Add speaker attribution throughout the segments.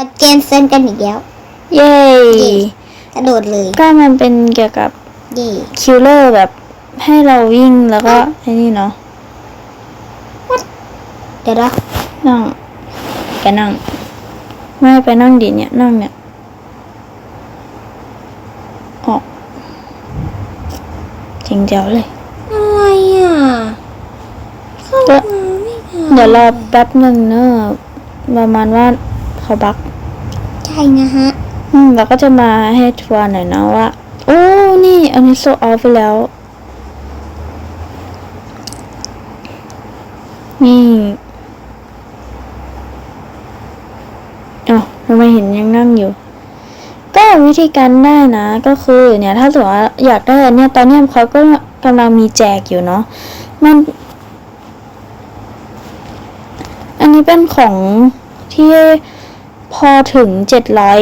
Speaker 1: กับเกมเซนกันอีกแล้ว
Speaker 2: เย้
Speaker 1: เย้กระโดดเลย
Speaker 2: ก็มันเป็นเกี่ยวกับ
Speaker 1: เย่
Speaker 2: คิลเลอร์แบบให้เราวิ่งแล้วก็ไอ้นี่เนาะ
Speaker 1: เดี๋ยวนะ
Speaker 2: นั่งแกนั่ง ไม่ไปนั่งดิเนี่ยนั่งเนี่ยออกจริงเดียวเลย
Speaker 1: อะไรอะเข้า
Speaker 2: ก็
Speaker 1: มาไม่ทัน
Speaker 2: เดี๋ยวรอแป๊บหนึ่งเนอะประมาณว่า เขาบัก
Speaker 1: ใช่นะฮะ
Speaker 2: อืมเราก็จะมาให้ทัวร์หน่อยนะว่า โอ้ นี่ อันนี้โซออฟไปแล้ว นี่อ๋อทำไมเห็นยังนั่งอยู่ ก็วิธีการได้นะ ก็คือเนี่ย ถ้าสมมติว่าอยากได้อันเนี้ยตอนเนี้ยเขาก็กำลังมีแจกอยู่เนาะ มันอันนี้เป็นของที่ พอถึงเจ็ดร้อย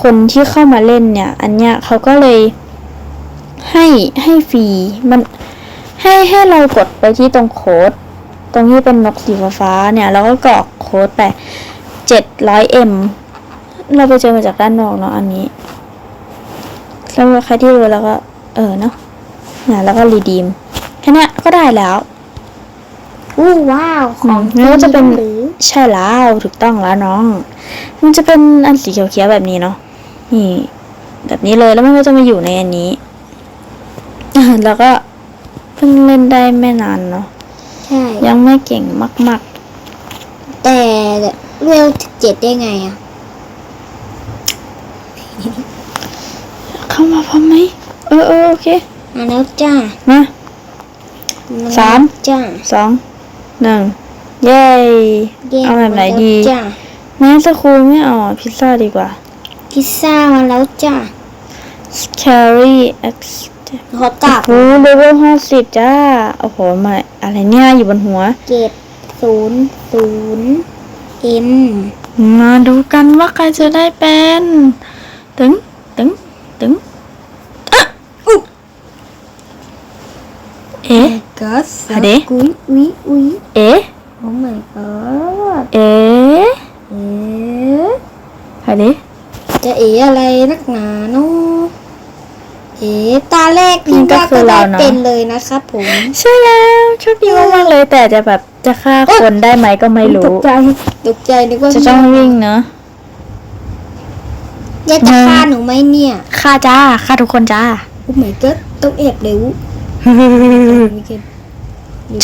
Speaker 2: คนที่เข้ามาเล่นเนี่ย อันเนี้ยเขาก็เลยให้ให้ฟรีมันให้ให้เรากดไปที่ตรงโค้ด ตรงที่เป็นนกสีฟ้าเนี่ยแล้วก็กรอกโค้ดไปเจ็ดร้อยเอ็มเราไปเจอมาจากด้านนอกเนาะอันนี้แล้วใครที่รู้แล้วก็ เออเนาะเนี่ยแล้วก็รีดีมแค่นี้ก็ได้แล้ว
Speaker 1: อู้ว้าว ของ
Speaker 2: แล้วก็จะเป็น
Speaker 1: หรือ
Speaker 2: ใช่แล้วถูกต้องแล้วน้อง มันจะเป็นอันสีเขียวๆแบบนี้เนาะนี่ แบบนี้เลยแล้วมันก็จะมาอยู่ในอันนี้แล้วก็เพิ่งเล่นได้ไม่นานเนาะ
Speaker 1: ใช่
Speaker 2: ยังไม่เก่งมาก
Speaker 1: แต่เวลเจ็ดได้ไงอะ
Speaker 2: ๆเข้ามาพร้อมไหมเออเออโอเค
Speaker 1: มาแล้วจ้า
Speaker 2: มา
Speaker 1: มา
Speaker 2: สาม
Speaker 1: จ้า
Speaker 2: สอง หนึ่งเย้
Speaker 1: เย้
Speaker 2: เอาแบบไหนดี
Speaker 1: มาแล้วจ้า
Speaker 2: แม่สคูลไม่เอาอะพิซซ่าดีกว่า
Speaker 1: พิซซ่ามาแล้วจ้า
Speaker 2: carry x
Speaker 1: ขอกลับ
Speaker 2: โอ้เลเวลห้าสิบจ้า โอ้โหมาอะไรเนี่ยอยู่บนหัว
Speaker 1: เจ็ดศูนย์ศูนย์เอ็ม
Speaker 2: มาดูกันว่าใครจะได้เป็น ตึงตึงตึงอะอุ๊ยเอ๊ะ
Speaker 1: ก็ส
Speaker 2: อะเดะ
Speaker 1: อุ้ยอุ้ยอุ้ย
Speaker 2: เอ๊ะ
Speaker 1: โอ้ my god
Speaker 2: เอ๊ะ
Speaker 1: เอ๊ะ
Speaker 2: อะเดะ
Speaker 1: จะเอ๋อะไรนักหนาเนาะเอ๋ตาแรก
Speaker 2: นี่
Speaker 1: พี่
Speaker 2: ก็
Speaker 1: ว่า
Speaker 2: คื
Speaker 1: ก็
Speaker 2: อ
Speaker 1: ได้
Speaker 2: เราเนอะ
Speaker 1: เป็นเลยนะครับผม
Speaker 2: ใช่แล้วโชคดีมากๆเลย แต่จะแบบจะฆ่าคนได้ไหมก็ไม่
Speaker 1: ต
Speaker 2: รู้
Speaker 1: กใจตกใจนึกว่า
Speaker 2: จะต้องวิ่งเนอะ
Speaker 1: ยายจะฆ่าหนูไหมเนี่ย
Speaker 2: ฆ่าจ้าฆ่าทุกคนจ้า
Speaker 1: โอ้ my god ต้องแอบเร็วไม่เก็บ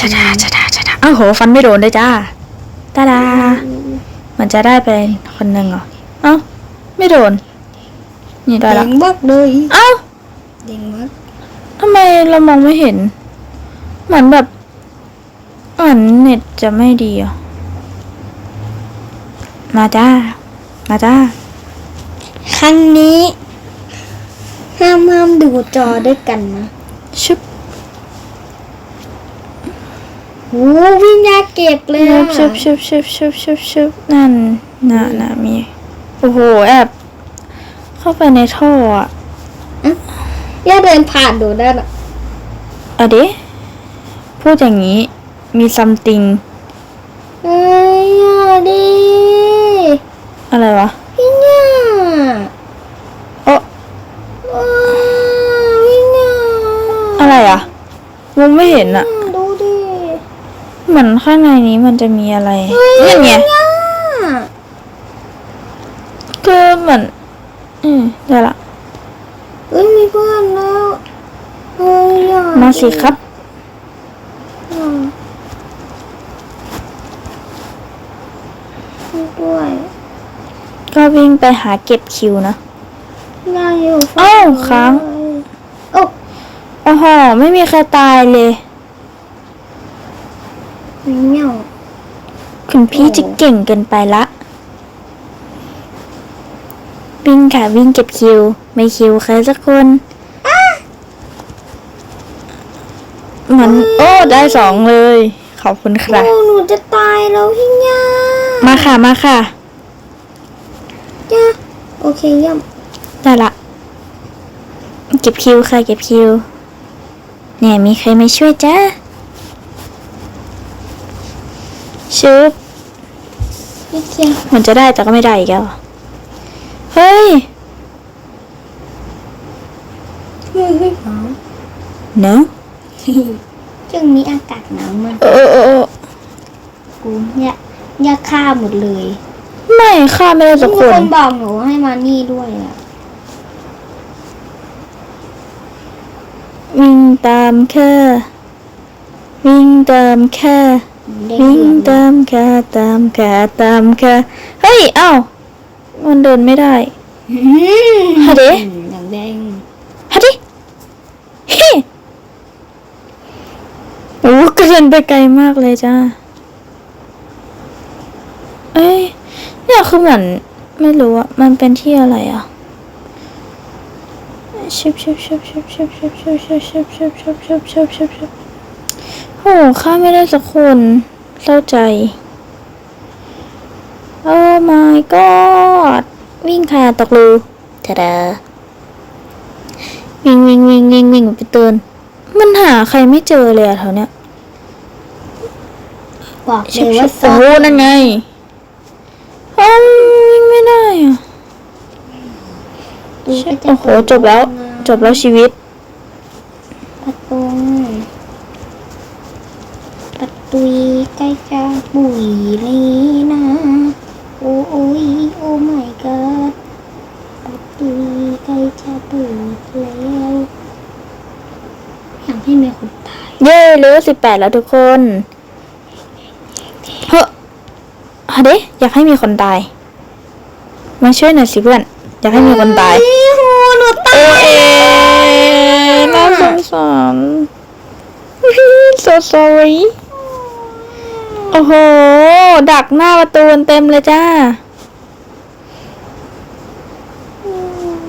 Speaker 2: ชะดาชะดาชะดาอ้าวโห ฟันไม่โดนเลยจ้าตาดา มันจะได้ไปคนหนึ่งเหรอ เอ้า ไม่โดน นี่ได้
Speaker 1: แด
Speaker 2: แล้ว
Speaker 1: งมากเลย
Speaker 2: เอ้า
Speaker 1: แดงมาก
Speaker 2: ทำไมเรามองไม่เห็น เหมือนแบบ เหมือนเน็ตจะไม่ดีอะมาจ้า มาจ้า
Speaker 1: ครั้งนี้ ห้ามห้ามดูจอด้วยกันนะ
Speaker 2: ชุบ
Speaker 1: โอ้วิ่งยากเก็บเลยอะ
Speaker 2: ชุบชุบชุบชุบชุบชุบนั่นน่ะน่ะมี โอ้โหแอบเข้าไปในท่ออะ
Speaker 1: ย่าเดินผ่านดูได้หรอ
Speaker 2: เอาดิพูดอย่างนี้ มีซัมติง
Speaker 1: เอ้ยอย่าดิ
Speaker 2: อะไรวะ
Speaker 1: พี่เนี่ย
Speaker 2: โอ้
Speaker 1: อ้าวพี่เนี่ย
Speaker 2: อะไรอะ มองไม่เห็นอะ
Speaker 1: ดูดิ
Speaker 2: เหมือนข้างในนี้มันจะมีอะไรนั่นไง
Speaker 1: เนี่ย
Speaker 2: คือเหมือน อืมได้ละ
Speaker 1: เอ้ยมีเพื่อนแล้วเอ้ยอย่า
Speaker 2: มาสิครับ
Speaker 1: อย่าช่วยด้วย
Speaker 2: ก็วิ่งไปหาเก็บคิวนะ
Speaker 1: อย่าอยู่
Speaker 2: อ้าวค้าง
Speaker 1: โอ้
Speaker 2: โอ้โห ไม่มีใครตายเลย
Speaker 1: เหนียว
Speaker 2: คุณพี่จะเก่งเกินไปละ วิ่งค่ะวิ่งเก็บคิว ไม่คิวใครสักคนเหมือนโอ้ได้สองเลย ขอบคุณครับ
Speaker 1: โอ้หนูจะตายแล้วพี่เนี่ย
Speaker 2: มาค่ะมาค่ะ
Speaker 1: จ้าโอเคเยี่ยม
Speaker 2: ได้ละ เก็บคิวค่ะ เก็บคิว เนี่ยมีใครมาช่วยจ้าชุบ
Speaker 1: พี่เคียง
Speaker 2: มันจะได้แต่ก็ไม่ได้อีกแล้ว เฮ้ย
Speaker 1: เฮ้ยเฮ้ยหนาว
Speaker 2: เนอะ
Speaker 1: ช่วงนี้อากาศหนาวมาก
Speaker 2: เออเออเออ
Speaker 1: กูยากยากฆ่าหมดเลย
Speaker 2: ไม่ฆ่าไม่ได้สัก
Speaker 1: มี
Speaker 2: ค
Speaker 1: นบอกหนูให้มานี่ด้วยอะ
Speaker 2: วิ่งตามแค่วิ่งตามแค่
Speaker 1: เด็ก
Speaker 2: วิ่ง
Speaker 1: เดือน
Speaker 2: ตามแค่ตามแค่ตามแค่เฮ้ย เอ้า มันเดินไม่ได้
Speaker 1: อืม
Speaker 2: ฮะเด
Speaker 1: อย่างแดง
Speaker 2: ฮะดิเฮ้โอ้กระเด็นไปไกลมากเลยจ้าเอ้ยเนี่ยคือเหมือนไม่รู้อะมันเป็นที่อะไรอะ ชิบชิบชิบชิบชิบชิบชิบชิบชิบชิบชิบชิบชิบชิบชิบโอ้ข้าไม่ได้สักคนเศร้าใจโอ้ my god วิ่งค่ะตกรูทะดาวิ่งวิ่งวิ่งวิ่งวิ่งไปเตือนมันหาใครไม่เจอเลยอะแถวเนี้ย
Speaker 1: บอก
Speaker 2: ชิ
Speaker 1: เล
Speaker 2: บ
Speaker 1: ย
Speaker 2: ชิ
Speaker 1: ว่า
Speaker 2: บโอ้โหนั่นไงเอ้าวิ่งไม่ได้อะ
Speaker 1: ดูก็จะ
Speaker 2: โอ้โห จบแล้ว จบแล้วชีวิต
Speaker 1: ประตูประตูใกล้จะบุยเลยนะ โอ้โอ้ยโอ้ my god ประตูใกล้จะเปิดแล้วอยากให้มีคนตาย
Speaker 2: เย้เหลือสิบแปดแล้วทุกคนเฮ้อฮะเดอยากให้มีคนตาย มาช่วยหน่อยสิเพื่อน อยากให้มีคนตาย
Speaker 1: โอ้โหหนูตา
Speaker 2: โอยเอน่าสงสาร so sorry โอ้โห ดักหน้าประตูเต็มเลยจ้า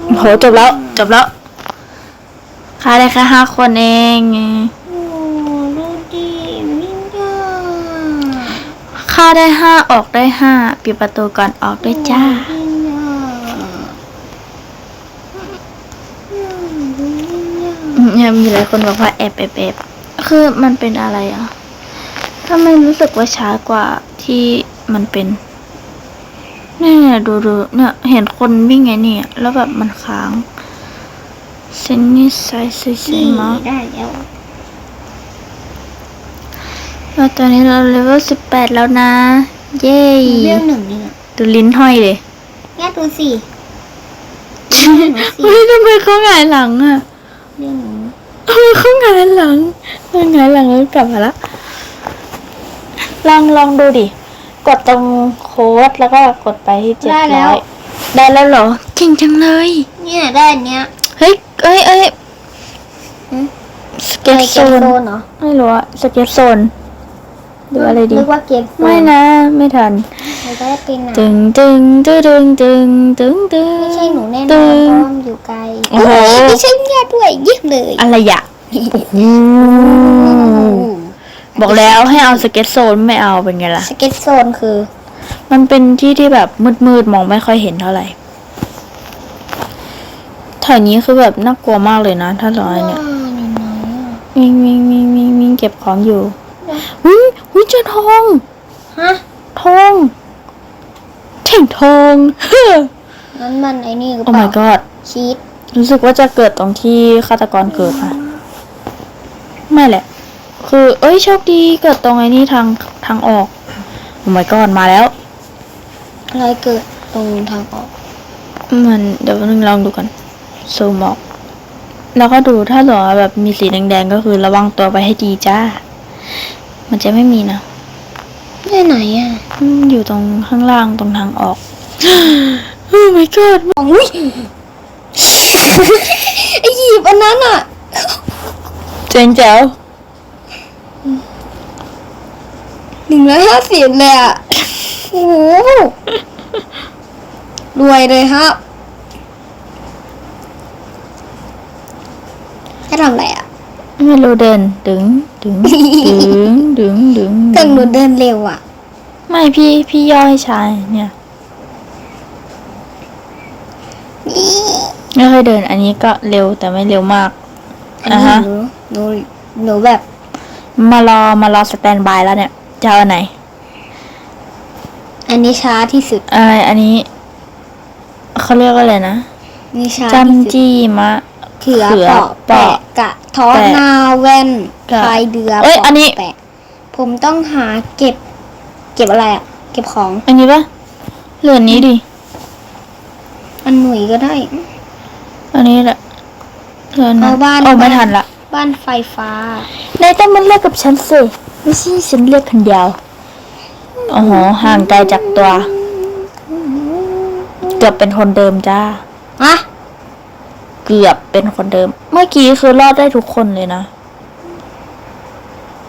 Speaker 2: โอ้โห จบแล้ว จบแล้วค่าได้แค่ห้าคนเอง
Speaker 1: โอ้ดูดิวิ่งยาก
Speaker 2: ค่าได้ห้าออกได้ห้าปิดประตูก่อนออกด้วยจ้า
Speaker 1: วิ่งยากอืมวิ่ง ยาก
Speaker 2: อืมเนี่ยมีหลายคนบอกว่าแอบแอบแอบคือมันเป็นอะไรอะทำไมรู้สึกว่าช้ากว่าที่มันเป็นเนี่ยดูดูเนี่ยเห็นคนวิ่งไงเนี่ย แล้วแบบมันค้างเซนนิสไซซิซิ
Speaker 1: นี่
Speaker 2: มา
Speaker 1: ได้แล้ว
Speaker 2: แล้วตอนนี้เราเลเวลสิบแปดแล้วนะ เย้
Speaker 1: เรื่องหนึ่งนี่
Speaker 2: ดูลิ้นห้อยเลย
Speaker 1: แง่ดูสิ
Speaker 2: เฮ้ยทำไมเขาหงายหลังอะ
Speaker 1: เรื่องหนึ่ง
Speaker 2: ทำไมเขาหงายหลังเขาหงายหลังแล้วกลับมาละ ลองลองดูดิ กดตรงโค้ดแล้วก็กดไปที่เจ็ด
Speaker 1: ได้แล้
Speaker 2: ร้
Speaker 1: ว
Speaker 2: อยได้แล้วเหรอเก่งจังเลย
Speaker 1: เนี่ยได้อันเนี้ย
Speaker 2: เฮ้ยเอ้ยเอ้ย
Speaker 1: หืม
Speaker 2: สเก็ต
Speaker 1: อะไร
Speaker 2: โซ
Speaker 1: เกม
Speaker 2: น
Speaker 1: โซนเหรอ
Speaker 2: ไม่รู้อะสเก็ตโซนหรืออะไรดี
Speaker 1: นึกว่าเกมโซน
Speaker 2: ไม่นะ ไม่ทัน
Speaker 1: ไม่ได้เป็นนะ
Speaker 2: ตึงตึงตึงตึงตึงตึงตึง
Speaker 1: ไม่ใช่หนูแน่น
Speaker 2: ตึ
Speaker 1: อน
Speaker 2: ง
Speaker 1: เพราะว่ามันอยู่ไกล
Speaker 2: โอ้โห
Speaker 1: ไม่ใช่เนี่ยด้วยเยี่ยมเลย
Speaker 2: อะไรอะบอกแล้วให้เอาสเก็ตโซนไม่เอาเป็นไงล่ะ
Speaker 1: สเก็ตโซนคือ
Speaker 2: มันเป็นที่ที่แบบมืดๆมองไม่ค่อยเห็นเท่าไหร่แถวนี้คือแบบน่ากลัวมากเลยนะ ถ้าร้อยเนี่ย
Speaker 1: นี่น้อยอะ
Speaker 2: วิ่งวิ่งวิ่งวิ่งวิ่งเก็บของอยู่อุ้ยอุ้ยเจอทอง
Speaker 1: ฮะ
Speaker 2: ทอง แท่งทอง
Speaker 1: นั้นมันไอ้นี่หรือ
Speaker 2: โอ้
Speaker 1: เป
Speaker 2: my
Speaker 1: ล่า
Speaker 2: god
Speaker 1: ชีส
Speaker 2: รู้สึกว่าจะเกิดตรงที่ฆาตกรเกิดอะไม่แหละ คือ เอ้ยโชคดีเกิดตรงไอ้นี่ทางทางออก โอ้ my god มาแล้ว
Speaker 1: อะไรเกิดตรงทางออก
Speaker 2: มันเดี๋ยวนึงลองดูกันซูมออกแล้วก็ดูถ้าเหลือแบบมีสีแดงๆก็คือระวังตัวไปให้ดีจ้า มันจะไม่มีนะ
Speaker 1: ได้ไหนอะ
Speaker 2: อืมอยู่ตรงข้างล่างตรงทางออก โอ้ my god
Speaker 1: อุ้ยไอหยิบอันนั้นอะ
Speaker 2: เจ๋งแจ๋ว
Speaker 1: หนึ่งร้อยห้าสิบเลยอะ โอ้โหรวยเลยครับจะทำอะไรอะ
Speaker 2: ไม่รู้เดินดึงดึงดึงดึงดึง
Speaker 1: เครื่องหนูเดินเร็วอะ
Speaker 2: ไม่พี่พี่ย่อให้ชายเนี่ยไม่ค่อยเดิน อันนี้ก็เร็วแต่ไม่เร็วมาก
Speaker 1: อัน
Speaker 2: อ่า
Speaker 1: นี้
Speaker 2: ฮะ
Speaker 1: หนูหนูหนูแบบ
Speaker 2: มารอมารอสแตนบายแล้วเนี่ยจะเอาอันไหน
Speaker 1: อันนี้ช้าที่สุด
Speaker 2: อะไรอันนี้เขาเรียกว่าอะไรนะ
Speaker 1: นี่ช้า
Speaker 2: จัน
Speaker 1: ที่สุด
Speaker 2: จีมะ
Speaker 1: เขือ
Speaker 2: เขือ
Speaker 1: เปาะแปะ
Speaker 2: เปาะ
Speaker 1: กะท้อ
Speaker 2: แปะ
Speaker 1: นาแว่น
Speaker 2: กะ
Speaker 1: พายเดือ
Speaker 2: เอ้ย
Speaker 1: ปาะ
Speaker 2: อันนี้
Speaker 1: แปะผมต้องหาเก็บ เก็บอะไรอะเก็บของ
Speaker 2: อันนี้ปะเหลืออันนี้ดิ
Speaker 1: อันหนุ่ยก็ได้
Speaker 2: อันนี้แหละเหลืออันนั้น
Speaker 1: เอาบ้าน
Speaker 2: โอ้ไม่ทันละ
Speaker 1: บ้านไฟฟ้า
Speaker 2: นายต้องมาเลือกกับฉันสิ ไม่ใช่ฉันเลือกคนเดียว โอ้โห ห่างไกลจากตัว เกือบเป็นคนเดิมจ้า
Speaker 1: อะ
Speaker 2: เกือบเป็นคนเดิม เมื่อกี้คือรอดได้ทุกคนเลยนะ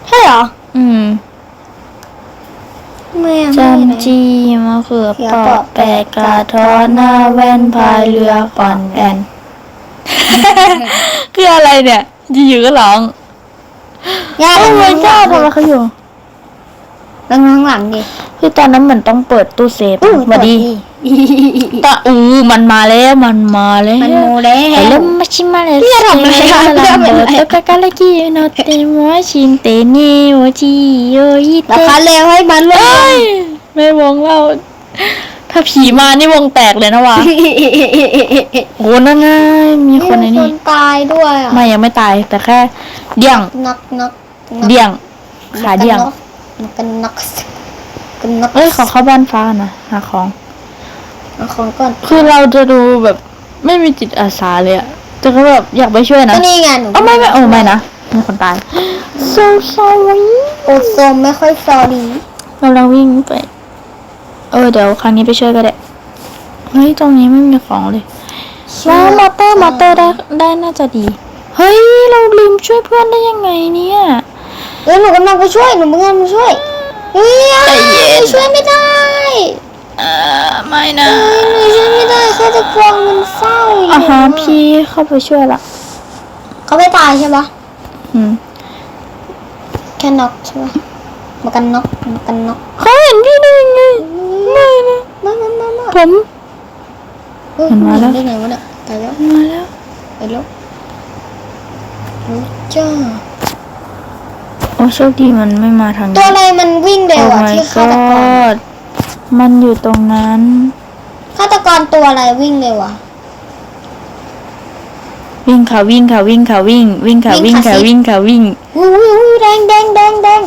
Speaker 1: ใช่เหรอ
Speaker 2: อืม
Speaker 1: ไม่อะ
Speaker 2: จัน
Speaker 1: ไม่นะ
Speaker 2: จีมะเขือ
Speaker 1: เขือ
Speaker 2: เปาะ
Speaker 1: เปาะ
Speaker 2: แปะกาทอหน้าแว่นพายเรือขอนแอนคืออะไรเนี่ยอยู่ๆก็ร้อง
Speaker 1: ย่า
Speaker 2: โอ้
Speaker 1: ทำ
Speaker 2: ยเจ้าทำไมเขาอยู่
Speaker 1: ดังข้างหลังดิ
Speaker 2: คือตอนนั้นเหมือนต้องเปิดตู้เซฟ
Speaker 1: อู้
Speaker 2: สวัสดี ตาอูมันมาแล้วมันมาแล้ว
Speaker 1: มันโมเด้
Speaker 2: ไอ้เริ่มมาชิมาเลย
Speaker 1: พี่จะทำอะไรอะพี่จะทำอะไร
Speaker 2: ตะกะกะละกีโนเตมัวชินเตเนโอจิโยอิ
Speaker 1: รา
Speaker 2: เต
Speaker 1: คาเร็วให้มันเล
Speaker 2: เอ้
Speaker 1: ย
Speaker 2: ยไม่วงเล่าถ้าผีมานี่วงแตกเลยนะวะโอ้นั่นไงมีคนใน
Speaker 1: มี
Speaker 2: นี่
Speaker 1: ตายด้วยอะ
Speaker 2: ไม่ยังไม่ตายแต่แค่ เดี่ยง
Speaker 1: นักนัก
Speaker 2: เดี่ยงขาเดี่ยง
Speaker 1: นักกันนักกันนัก
Speaker 2: เอ้ยขอเข้าบ้านฟ้านะหาของ
Speaker 1: เอาของก่อน
Speaker 2: คือเราจะดูแบบไม่มีจิตอาสาเลยอะจะก็แบบอยากไปช่วยนะ
Speaker 1: ก็นี่ไงหนู
Speaker 2: เอาไม่ไม่โอ้ไม่นะมีคนตาย so sorry
Speaker 1: โอโซมไม่ค่อยซอดี
Speaker 2: กำลังวิ่งไป เออเดี๋ยวครั้งนี้ไปช่วยก็ได้เฮ้ยตรงนี้ไม่มีของเลยแล้วมอเตอร์มอเตอร์ได้ได้น่าจะดี เฮ้ยเราลืมช่วยเพื่อนได้ยังไงเนี่ย
Speaker 1: เอ้ยหนูกำลังไปช่วยหนูกำลังไปช่วยเฮ้ย
Speaker 2: ใจเย็น
Speaker 1: ช่วยไม่ได้
Speaker 2: เออไม่นะ
Speaker 1: หนูช่วยไม่ได้ฆาตกรมันเฝ้าอยู่
Speaker 2: อาหาพี่เข้าไปช่วยละ
Speaker 1: เขาไม่ตายใช่ปะ
Speaker 2: อืม
Speaker 1: แค่น็อกใช่ปะมากันน็อกมากันน็อก
Speaker 2: เขาเห็นพี่ได้ยังไงไม่นะ
Speaker 1: มามามามา
Speaker 2: ผม
Speaker 1: เฮ้ย
Speaker 2: มันมาแล้ว
Speaker 1: ได้ไงวะเนี่ยตายแล้ว
Speaker 2: มาแล้ว
Speaker 1: ไปแล้วรู้จ้า
Speaker 2: โอ้โชคดีมันไม่มาทาง
Speaker 1: ตัว
Speaker 2: นี้
Speaker 1: อะไรมันวิ่งเร็
Speaker 2: โอ้
Speaker 1: วอะ
Speaker 2: my
Speaker 1: ที่ฆาตกร
Speaker 2: god มันอยู่ตรงนั้น
Speaker 1: ฆาตกรตัวอะไรวิ่งเร็วอะ
Speaker 2: วิ่งค่ะวิ่งค่ะวิ่งค่ะวิ่ง วิ่งค่ะ
Speaker 1: วิ่
Speaker 2: วิ่ง
Speaker 1: งค่ะ
Speaker 2: ค่ะ
Speaker 1: สิ
Speaker 2: วิ่งค่ะวิ่ง
Speaker 1: อุ้ยอุ้ยอุ้ยแดงแดงแดงแดง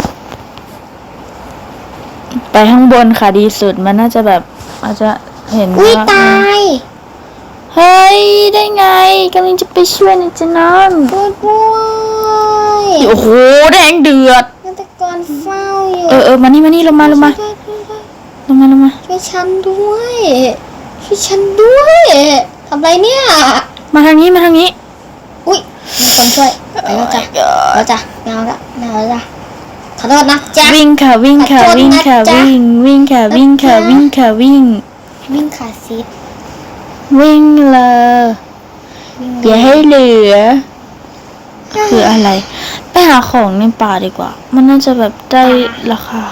Speaker 2: ไปข้างบนค่ะดีสุดมันน่าจะแบบอาจจะเห็น
Speaker 1: อุ้ย
Speaker 2: ว่า
Speaker 1: ตาย
Speaker 2: เฮ้ยได้ไงกำลังจะไปช่วยนะจ๊ะน้อง
Speaker 1: ช่วยด้วย
Speaker 2: โอ้โหแดงเดือด
Speaker 1: ฆาตกรเฝ้าอยู่
Speaker 2: เออเออมานี่มานี่ลงมาลงมา
Speaker 1: ช่วย
Speaker 2: ลงมาลงมา
Speaker 1: ช่วยฉันด้วยช่วยฉันด้วยทำไรเนี่ย
Speaker 2: มาทางนี้มาทางนี้
Speaker 1: อุ้ยมีคนช่วยไปแล้วจ้ะแล้วจ้ะไม่เอาละไม่เอาละขอโทษนะจ๊ะ
Speaker 2: วิ่งค่ะวิ่งค่ะ
Speaker 1: ขอโทษนะ
Speaker 2: วิ่งค่ะ
Speaker 1: จ๊ะ
Speaker 2: วิ่งวิ่งค่ะวิ่งค่ะ
Speaker 1: นะจ๊ะ
Speaker 2: วิ่งค่ะวิ่ง
Speaker 1: วิ่งขาซิด
Speaker 2: วิ่งเลย
Speaker 1: วิ่ง
Speaker 2: อย่าให้เหลือ คืออะไร ไปหาของในป่าดีกว่า มันน่าจะแบบได้ราคา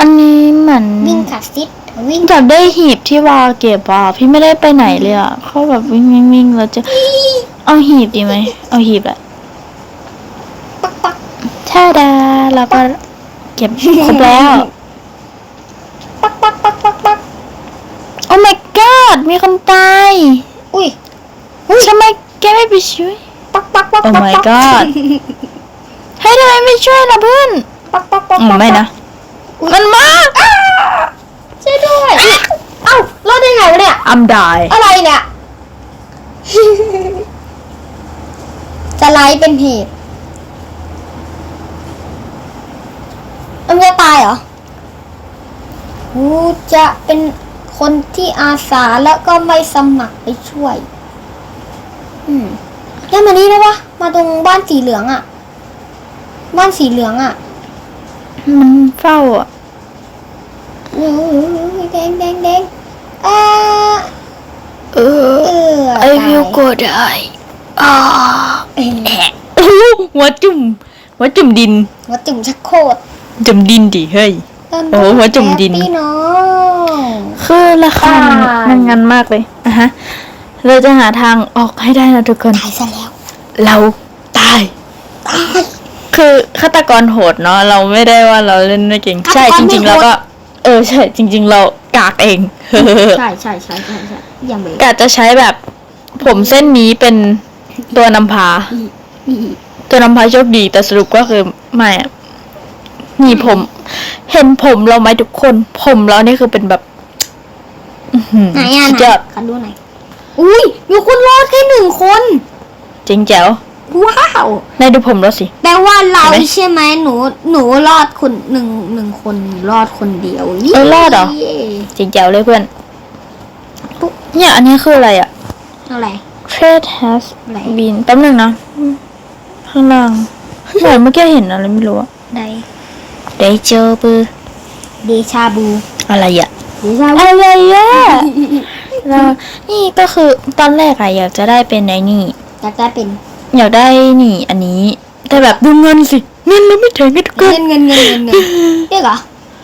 Speaker 2: อันนี้เหมือน
Speaker 1: วิ่งขาซิดวิ่ง
Speaker 2: อยากได้หีบที่วาเก็บอะพี่ไม่ได้ไปไหนเลยอะเขาแบบวิ่งวิ่งวิ่งแล้วจะ เอาหีบดีไหมเอาหีบแหละ
Speaker 1: ปักปัก
Speaker 2: ถ้าดาเราก็เก็บครบแล้ว
Speaker 1: ปักปักปักปักปัก
Speaker 2: โอ้ my god มีคนตาย
Speaker 1: อุ้ย
Speaker 2: ทำไมแกไม่ไปช่วย
Speaker 1: ปักปักปัก
Speaker 2: Oh
Speaker 1: ปัก
Speaker 2: my
Speaker 1: ปัก
Speaker 2: god เฮ้ยทำไมไม่ช่วยล่ะเพื่อน
Speaker 1: ปักปักปัก
Speaker 2: อืม
Speaker 1: ปัก
Speaker 2: ไม่นะ มันมา
Speaker 1: อ้าช่วยด้วย เอ้ารอดได้ไงวะเนี่ย
Speaker 2: I'm die
Speaker 1: อะไรเนี่ย จะไลฟ์เป็นเหตุมันจะตายเหรอกูจะเป็นคนที่อาสาแล้วก็ไม่สมัครไปช่วย อืมแล้วมานี่ได้ปะมาตรงบ้านสีเหลืองอะ่ะ บ้านสีเหลืองอะ่ะ
Speaker 2: มันเฝ้าอะ
Speaker 1: โอ้ย แดงแดงแดงอ่า
Speaker 2: เออ
Speaker 1: เออ
Speaker 2: I will go die อ่า
Speaker 1: เอ้ย
Speaker 2: หัวจุ่มหัวจุ่มดิน
Speaker 1: ว่าจุ่มชักโคตร
Speaker 2: จุ่มดินดิเฮ้ยโอ้หัวจุ่มดิน
Speaker 1: พี่น้อง
Speaker 2: คือราคามัน
Speaker 1: ตาย
Speaker 2: มันงันมากเลยอะฮะเราจะหาทางออกให้ได้นะทุกคน
Speaker 1: ตายซะแล้ว
Speaker 2: เราตาย
Speaker 1: ตาย
Speaker 2: คือฆาตกรโหดเนาะเราไม่ได้ว่าเราเล่นไม่เก่ง ใช่จริง ๆ แล้วก็ เออใช่จริง ๆ เรากากเอง
Speaker 1: ใช่ใช่ใช่ใช่ใช่อย่างเบ
Speaker 2: กจะใช้แบบ ผมเส้นนี้เป็นตัวนำพา ตัวนำพาโชคดีแต่สรุปก็คือไม่อะนี่ผม เห็นผมเราไหมทุกคน ผมเรานี่คือเป็นแบบ
Speaker 1: ไหนอะ
Speaker 2: สุด
Speaker 1: ไหน
Speaker 2: ยอด
Speaker 1: ขอดูหน่อยอุ้ยมีคนรอดแค่หนึ่งคน
Speaker 2: จริงแจ๋ว
Speaker 1: ว้าว
Speaker 2: ในดูผมเราสิ
Speaker 1: แปลว่าเรา
Speaker 2: เห็นไหม
Speaker 1: ใช่ไหมหนู หนูรอดคนหนึ่งหนึ่งคนรอดคนเดียว
Speaker 2: เออรอดเหรอ
Speaker 1: เย้
Speaker 2: จริงแจ๋วเลยเพื่อน เนี่ยอันนี้คืออะไรอะ
Speaker 1: อะไร
Speaker 2: Trade has
Speaker 1: อะไร
Speaker 2: been แป๊บหนึงนะข้างล่างเหมือนเมื่อกี้เห็นอะไรไม่รู้อะ
Speaker 1: ได
Speaker 2: ได้เจอปือ
Speaker 1: เดชาบู
Speaker 2: อะไรอะ
Speaker 1: เดชาบู
Speaker 2: อะไรอะแล้วนี่ก็คือตอนแรกอะอยากจะได้เป็นไอ้นี่
Speaker 1: อยากได้เป็น
Speaker 2: อยากได้นี่ อันนี้ แต่แบบดูเงินสิเงินเราไม่ถึงกันทุกคน
Speaker 1: เงินเงินเงินเงินเงินนี่เหรอ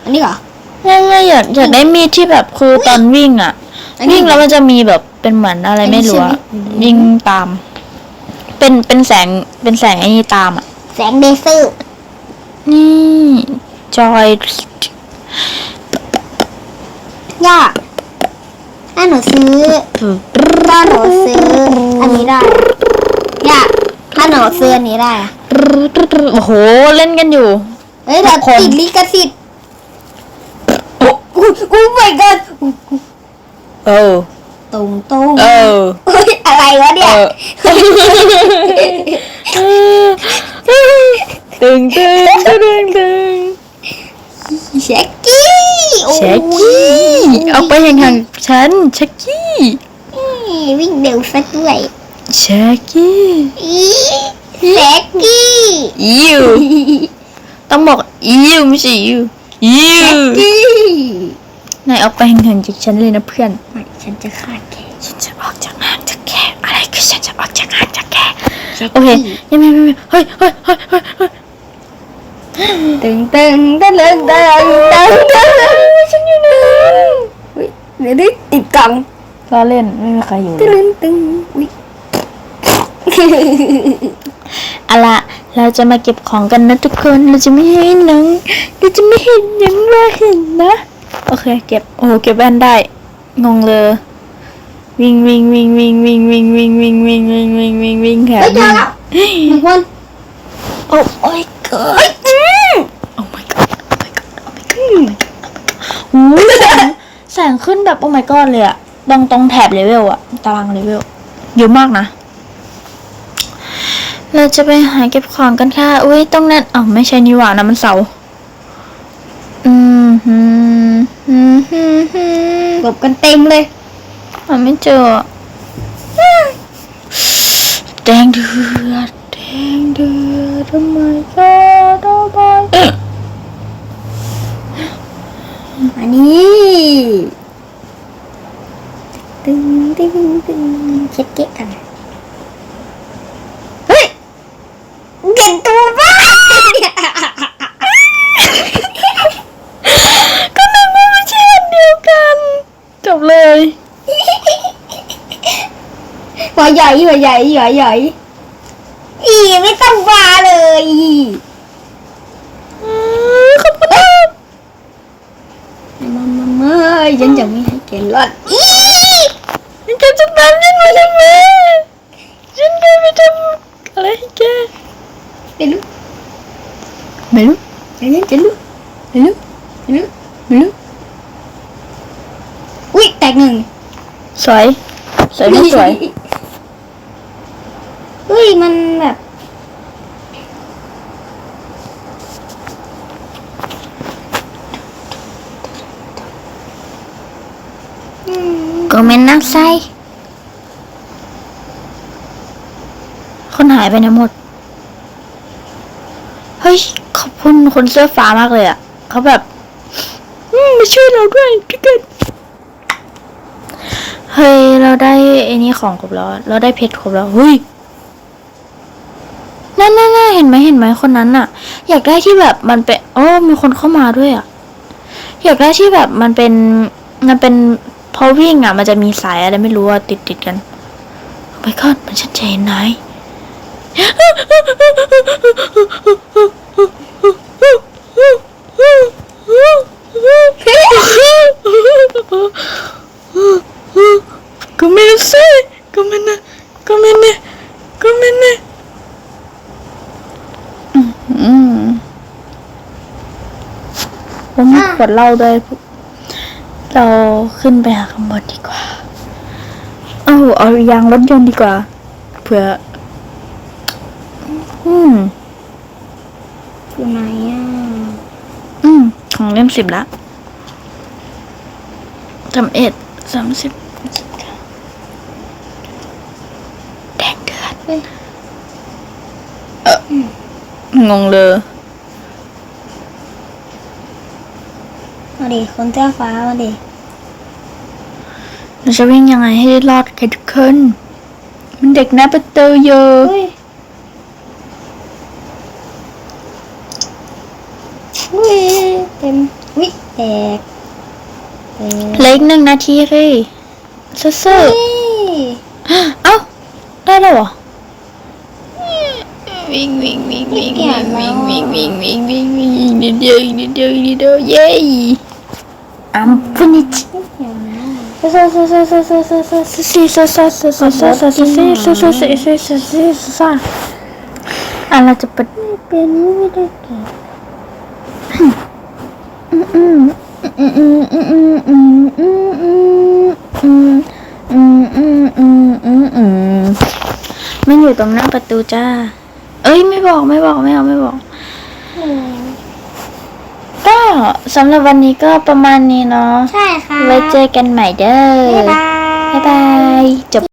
Speaker 1: อันนี้เหรอ
Speaker 2: ไม่ไม่อยากอยากได้มีดที่แบบคือตอนวิ่งอะ
Speaker 1: อันนี้
Speaker 2: วิ่งแล้วมันจะมีแบบเป็นเหมือนอะไรไม่รู้อะ
Speaker 1: อันนี้ใช่ไหม
Speaker 2: วิ่งตาม เป็นเป็นแสงเป็นแสงไอ้นี่ตามอะ
Speaker 1: แสงเดเซอร์
Speaker 2: นี่จอย
Speaker 1: ย่าถ้าหนูซื้อถ้าหนูซื้อ อันนี้ได้ย่า ถ้าหนูซื้ออันนี้ได้อะ
Speaker 2: โอ้โห เล่นกันอยู่
Speaker 1: เฮ้ยเดี๋ยว
Speaker 2: ทุกคน
Speaker 1: ติดลิขสิทธิ์อุ้ยอุ้ย my god
Speaker 2: เออ
Speaker 1: ตรงตรง
Speaker 2: เออ
Speaker 1: เฮ้ยอะไรวะเนี่ย
Speaker 2: ตึงตึงตึงตึง
Speaker 1: เช็กกี้โอ้ย
Speaker 2: เช็คกี้เอาไปห่างๆฉันเช็คกี้
Speaker 1: วิ่งเร็วซะด้วย
Speaker 2: เช็คกี้
Speaker 1: อีเช็กกี้
Speaker 2: อิวต้องบอกอิวไม่ใช่อิวอิ
Speaker 1: เช็
Speaker 2: ว
Speaker 1: กกี้
Speaker 2: นายเอาไปห่างๆจากฉันเลยนะเพื่อน
Speaker 1: ไม่ฉันจะฆ่าแก
Speaker 2: ฉันจะออกจากห่างจากแกอะไรคือฉันจะออกจากห่างจากแก
Speaker 1: เช็ก
Speaker 2: โอเค
Speaker 1: กี้
Speaker 2: ยังไม่ไม่ไม่เฮ้ยเฮ้ยเฮ้ยเฮ้ยเฮ้ย
Speaker 1: ตึงตึงตึงตึงตึงตึงตึงฉันอยู่ไหนอุ๊ยเดี๋ยวได้ติดกล่อง
Speaker 2: ล้อเล่นไม่มีใครอยู่เล
Speaker 1: ตึ
Speaker 2: ย
Speaker 1: งตึงอุ้ย
Speaker 2: เอาละเราจะมาเก็บของกันนะทุกคน เราจะไม่ให้นังเราจะไม่เห็นยังเราเห็นนะ โอเค เก็บ โอ้เก็บแว่นได้ งงเลย วิ่งวิ่งวิ่งวิ่งวิ่งวิ่งวิ่งวิ่งวิ่งวิ่งวิ่งวิ่งวิ่งแถว
Speaker 1: ไม่เจอ
Speaker 2: วิ่ง
Speaker 1: วหนึ่งคน
Speaker 2: โอ้ my god
Speaker 1: เฮ้ยอืม
Speaker 2: oh my god oh my god oh my god oh my god โอ้ยแสงแสงขึ้นแบบ oh my god เลยอะตรงตรงแถบเลเวลอะตารางเลเวลเยอะมากนะ เราจะไปหาเก็บของกันค่ะ อุ้ยต้องนั่นอ๋อไม่ใช่นี่หว่านะมันเสา อืมฮึมฮึมฮึมฮึม
Speaker 1: หลบกันเต็มเลย
Speaker 2: หาไม่เจออะแดงเดือด แดงเดือดทำไมก็ได้ไป
Speaker 1: อันนี้ตึงตึงตึงเช็ดเก๊ะกัน เฮ้ยเก่งตัวบ้า
Speaker 2: ก็นึกว่าไม่ใช่อันเดียวกัน จบเลย
Speaker 1: หัวใหญ่หัวใหญ่หัวใหญ่อีไม่ต้องมาเลยอี
Speaker 2: ขอบคุณมาก
Speaker 1: มามามาฉันจะไม่ให้แกรอดอี
Speaker 2: ฉันแกจะตามฉันมาทำไมฉันแกไปทำอะไรให้แก
Speaker 1: ไม่รู้
Speaker 2: ไม่รู้
Speaker 1: ไม่รู้จะรู้
Speaker 2: ไม่รู้
Speaker 1: ไม่รู้
Speaker 2: ไม่รู้
Speaker 1: อุ้ยแตกหนึ่ง
Speaker 2: สวยสวยไม่สวย
Speaker 1: เฮ้ย มันแบบอืม
Speaker 2: ก็เมนนักไซคนหายไปไหนหมด เฮ้ย ขอบคุณคนเสื้อฟ้ามากเลยอะ เขาแบบอืมมาช่วยเราด้วยพี่กิดเฮ้ย เราได้ไอ้นี่ของครบแล้ว เราได้เพชรครบแล้วเฮ้ย ห็นไหมเห็นไหมคนนั้นอะอยากได้ที่แบบมันเป็นโอ้มีคนเข้ามาด้วยอะอยากได้ที่แบบมันเป็นมันเป็นพอวิ่งอะมันจะมีสายอะไรไม่รู้ว่าติดติดกันไปก่อนมันชัดเจนนาย ผมมีข วดเหล้าด้วย เราขึ้นไปหาข้างบนดีกว่า เอาเอายางรถยนต์ดีกว่า เผื่อ อืม
Speaker 1: อยู่ไหนอะ
Speaker 2: อืม ของเล่มสิบละสามเอ็ดสามสิบแดงเดือด
Speaker 1: เฮ้ย
Speaker 2: งงเลย
Speaker 1: มาดิคนเสื้อฟ้ามาดิ
Speaker 2: เราจะวิ่งยังไงให้รอดกันทุกคนมันเด็กหน้าประตูอยู่
Speaker 1: เฮ้ยอุ้ยเต็มอุ้ยแตกแตก
Speaker 2: เหลืออีกหนึ่งนาทีเลยซื่อ
Speaker 1: เฮ้ย
Speaker 2: ๆเอ้าได้แล้วเหรอวิ่งวิ่งวิ่งวิ่งวิ่งวิ่งวิ่งวิ่งวิ่งวิ่งวิ่งอีกนิดเดียวอีกนิดเดียวอีกนิดเดียวเย้ I'm finished. Ala cepet. Mình ở trong nắp ประตู cha. เอ้ยไม่บอกไม่บอกไม่เอาไม่บอก ก็สำหรับวันนี้ก็ประมาณนี้เนาะ
Speaker 1: ใช่ค่ะ
Speaker 2: ไว้เจอกันใหม่เด้อ
Speaker 1: บ๊ายบาย
Speaker 2: บ๊ายบายจบ